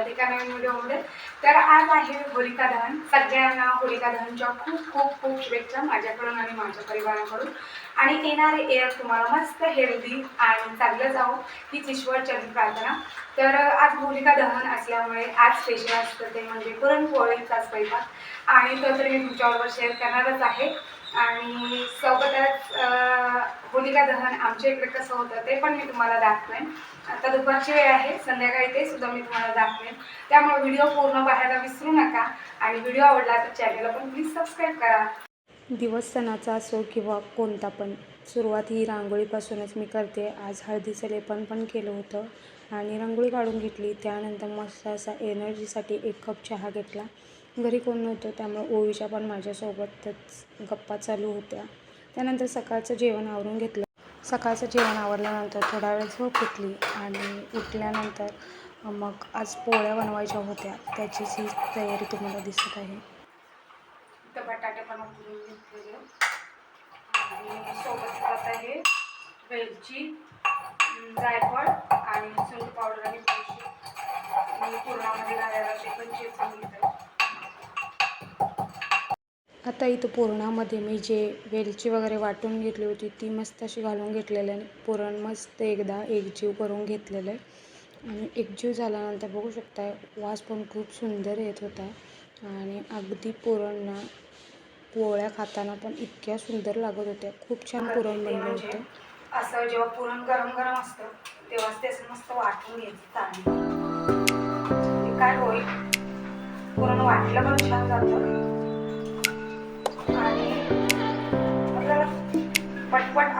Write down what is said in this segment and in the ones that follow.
परत एका नवीन व्हिडिओमध्ये तर आज आहे होलिका दहन. सगळ्यांना होलिका दहनच्या खूप खूप खूप शुभेच्छा माझ्याकडून आणि माझ्या परिवाराकडून. आणि येणारे एअर तुम्हाला मस्त हेल्दी आणि चांगलं जावं हीच ईश्वरचरणी प्रार्थना. तर आज होलिका दहन असल्यामुळे आज स्पेशल असतं ते म्हणजे पुरणपोळीचा स्वयंपाक. आणि तो तर मी तुमच्याबरोबर शेअर करणारच आहे. आणि सोबतच होलिका दहन आमच्या इकडे कसं होतं ते पण मी तुम्हाला दाखवेन. आता दुपारची वेळ आहे संध्याकाळी ते सुद्धा मी तुम्हाला दाखवेन. त्यामुळे व्हिडिओ पूर्ण पाहायला विसरू नका आणि व्हिडिओ आवडला तर चॅनलला पण प्लीज सबस्क्राईब करा. दिवस सणाचा असो किंवा कोणता पण सुरुवात ही रांगोळीपासूनच मी करते. आज हळदीचं लेपन पण केलं होतं आणि रांगोळी काढून घेतली. त्यानंतर मस्त असा एनर्जीसाठी एक कप चहा घेतला. घरी कोण नव्हतं त्यामुळे ओळीच्या पण माझ्यासोबतच गप्पा चालू होत्या. त्यानंतर सकाळचं जेवण आवरून घेतलं. सकाळचं जेवण आवरल्यानंतर थोडा वेळ झोप घेतली आणि उठल्यानंतर मग आज पोळ्या बनवायच्या होत्या. त्याचीच ही तयारी तुम्हाला दिसत आहे. बटाटे पण सोबत वेलची जायफळ आणि सुंठ पावडर आणि पूर्णामध्ये घालायला ते पण चेचून घेतलं आता इथं पुरणामध्ये मी जे वेलची वगैरे वाटून घेतली होती ती मस्त अशी घालून घेतलेलं आहे पुरण मस्त एकदा एकजीव करून घेतलेलं आहे. आणि एकजीव झाल्यानंतर बघू शकता वास पण खूप सुंदर येत होता. आणि अगदी पुरण ना पोळ्या खाताना पण इतक्या सुंदर लागत होत्या. खूप छान पुरण बनलं म्हणजे होतं. असं जेव्हा पुरण गरम गरम असतं तेव्हाच ते असं मस्त वाटून घ्यायचं चांगलं. ते काय होईल? पुरण वाटलं पण छान जातं. पटपट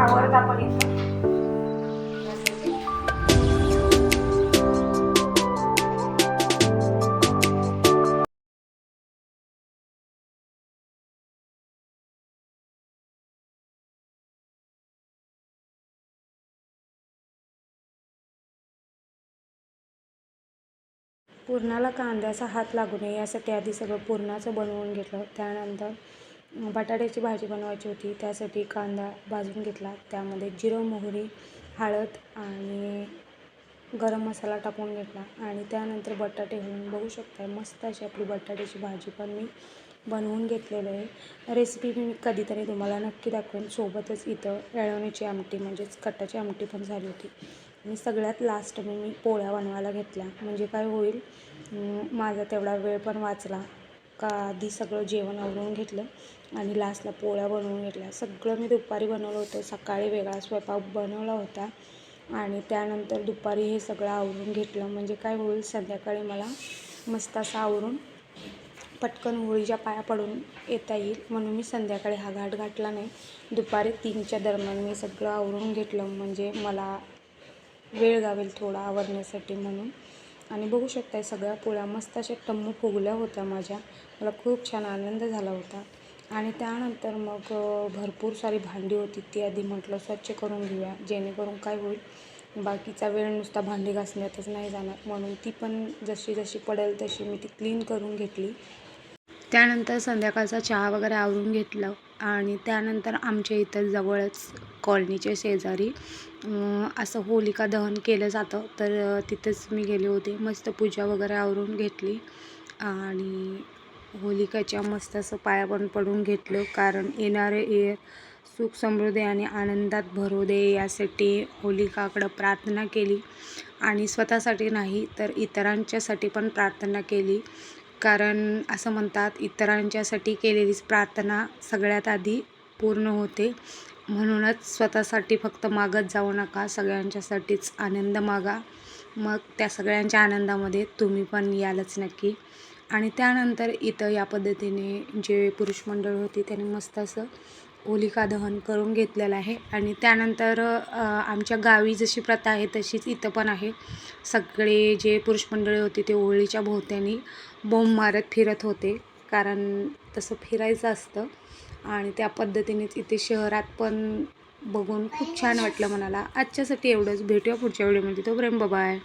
पुरणाला कांद्याचा हात लागू नये यासाठी आधी सगळं पुरणाचं बनवून घेतलं. त्यानंतर बटाट्याची भाजी बनवायची होती. त्यासाठी कांदा भाजून घेतला. त्यामध्ये जिरं मोहरी हळद आणि गरम मसाला टाकून घेतला. आणि त्यानंतर बटाटे घालून बघू शकता मस्त अशी आपली बटाट्याची भाजी पण मी बनवून घेतलेलं आहे. रेसिपी मी कधीतरी तुम्हाला नक्की दाखवेन. सोबतच इथं येळवणीची आमटी म्हणजेच कटाची आमटी पण झाली होती. आणि सगळ्यात लास्ट मी मी पोळ्या बनवायला घेतल्या. म्हणजे काय होईल माझा तेवढा वेळ पण वाचला. का आधी सगळं जेवण आवरून घेतलं आणि लास्टला पोळ्या बनवून घेतल्या. सगळं मी दुपारी बनवलं होतं. सकाळी वेगळा स्वयंपाक बनवला होता आणि त्यानंतर दुपारी हे सगळं आवरून घेतलं. म्हणजे काय होईल संध्याकाळी मला मस्त असं आवरून पटकन होळीच्या पाया पडून येता येईल म्हणून मी संध्याकाळी हा घाट घातला नाही. दुपारी तीनच्या दरम्यान मी सगळं आवरून घेतलं. म्हणजे मला वेळ गावेल थोडा आवरण्यासाठी म्हणून. आणि बघू शकताय सगळ्या पोळ्या. मस्त अशा टम्मू फुगल्या होत्या माझ्या. मला खूप छान आनंद झाला होता. आणि त्यानंतर मग भरपूर सारी भांडी होती. ती आधी म्हटलं स्वच्छ करून घेऊया जेणेकरून काय होईल बाकीचा वेळ नुसता भांडी घासण्यातच नाही जाणार. म्हणून ती पण जशी जशी पडेल तशी मी ती क्लीन करून घेतली. त्यानंतर संध्याकाळचा चहा वगैरे आवरून घेतलं. आणि त्यानंतर आमच्या इथं जवळच कॉलनीच्या शेजारी असं होलिका दहन केलं जातं. तर तिथंच मी गेले होते. मस्त पूजा वगैरे आवरून घेतली. आणि होलिकाच्या मस्त असं पाया पण पडून घेतलं. कारण येणारे एअर सुख समृद्धी आणि आनंदात भरू दे यासाठी होलिकाकडं प्रार्थना केली. आणि स्वतःसाठी नाही तर इतरांच्यासाठी पण प्रार्थना केली. कारण असं म्हणतात इतरांच्यासाठी केलेलीच प्रार्थना सगळ्यात आधी पूर्ण होते. म्हणूनच स्वतःसाठी फक्त मागत जाऊ नका सगळ्यांच्यासाठीच आनंद मागा. मग त्या सगळ्यांच्या आनंदामध्ये तुम्ही पण यालच नक्की. आणि त्यानंतर इथं या पद्धतीने जे पुरुष मंडळ होती त्यांनी मस्त असं होलिका दहन करून घेतलेलं आहे. आणि त्यानंतर आमच्या गावी जशी प्रथा आहे तशीच इथं पण आहे. सगळे जे पुरुष मंडळी होती ते होळीच्या भोवत्यानी बोंब मारत फिरत होते. कारण तसं फिरायचं असतं. आणि त्या पद्धतीनेच इथे शहरात पण बघून खूप छान वाटलं मनाला. आजच्यासाठी एवढंच. भेटूया पुढच्या व्हिडिओमध्ये म्हणजे तोपर्यंत बाय